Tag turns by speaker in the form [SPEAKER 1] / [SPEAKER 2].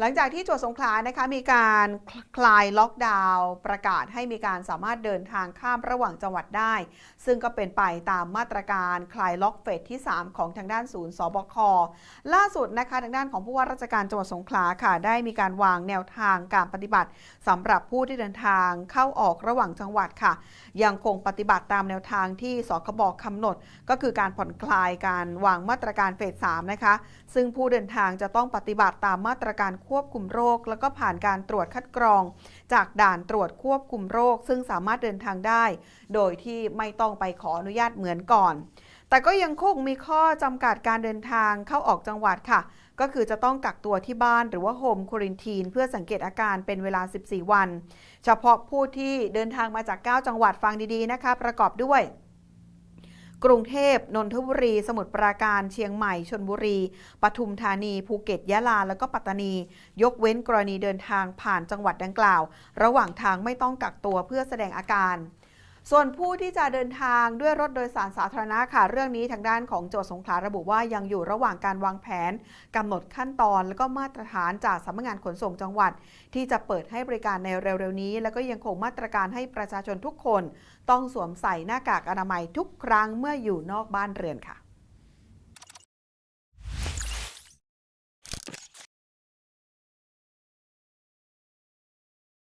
[SPEAKER 1] หลังจากที่จังหวัดสงขลานะคะมีการคลายล็อกดาวน์ประกาศให้มีการสามารถเดินทางข้ามระหว่างจังหวัดได้ ซึ่งก็เป็นไปตามมาตรการคลายล็อกเฟสที่ 3 ของทางด้านศูนย์สบค ล่าสุดนะคะทางด้านของผู้ว่าราชการจังหวัดสงขลาค่ะ ได้มีการวางแนวทางการปฏิบัติสำหรับผู้ที่เดินทางเข้าออกระหว่างจังหวัดค่ะ ยังคงปฏิบัติตามแนวทางที่สคบกำหนด ก็คือการผ่อนคลายการวางมาตรการเฟส3นะคะซึ่งผู้เดินทางจะต้องปฏิบัติตามมาตรการควบคุมโรค แล้วก็ผ่านการตรวจคัดกรอง จากด่านตรวจควบคุมโรค ซึ่งสามารถเดินทางได้ โดยที่ไม่ต้องไปขออนุญาตเหมือนก่อน แต่ก็ยังคงมีข้อจำกัดการเดินทางเข้าออกจังหวัดค่ะ ก็คือจะต้องกักตัวที่บ้านหรือว่าโฮมควอนทีนเพื่อสังเกตอาการเป็นเวลา 14 วัน เฉพาะผู้ที่เดินทางมาจาก 9 จังหวัดฟังดีๆนะคะ ประกอบด้วย กรุงเทพ นนทบุรี สมุทรปราการ เชียงใหม่ ชนบุรี ปทุมธานี ภูเก็ต ยะลา แล้วก็ปัตตานี ยกเว้นกรณีเดินทางผ่านจังหวัดดังกล่าว ระหว่างทางไม่ต้องกักตัวเพื่อแสดงอาการ ส่วนผู้ที่จะเดินทางด้วยรถโดยสารสาธารณะค่ะ เรื่องนี้ทางด้านของโจทย์สงขลาระบุว่ายังอยู่ระหว่างการวางแผนกำหนดขั้นตอน และก็มาตรฐานจากสำนักงานขนส่งจังหวัด ที่จะเปิดให้บริการในเร็วๆนี้ แล้วก็ยังคงมาตรการให้ประชาชนทุกคน ต้องสวมใส่หน้ากากอนามัยทุกครั้งเมื่ออยู่นอกบ้านเรือนค่ะ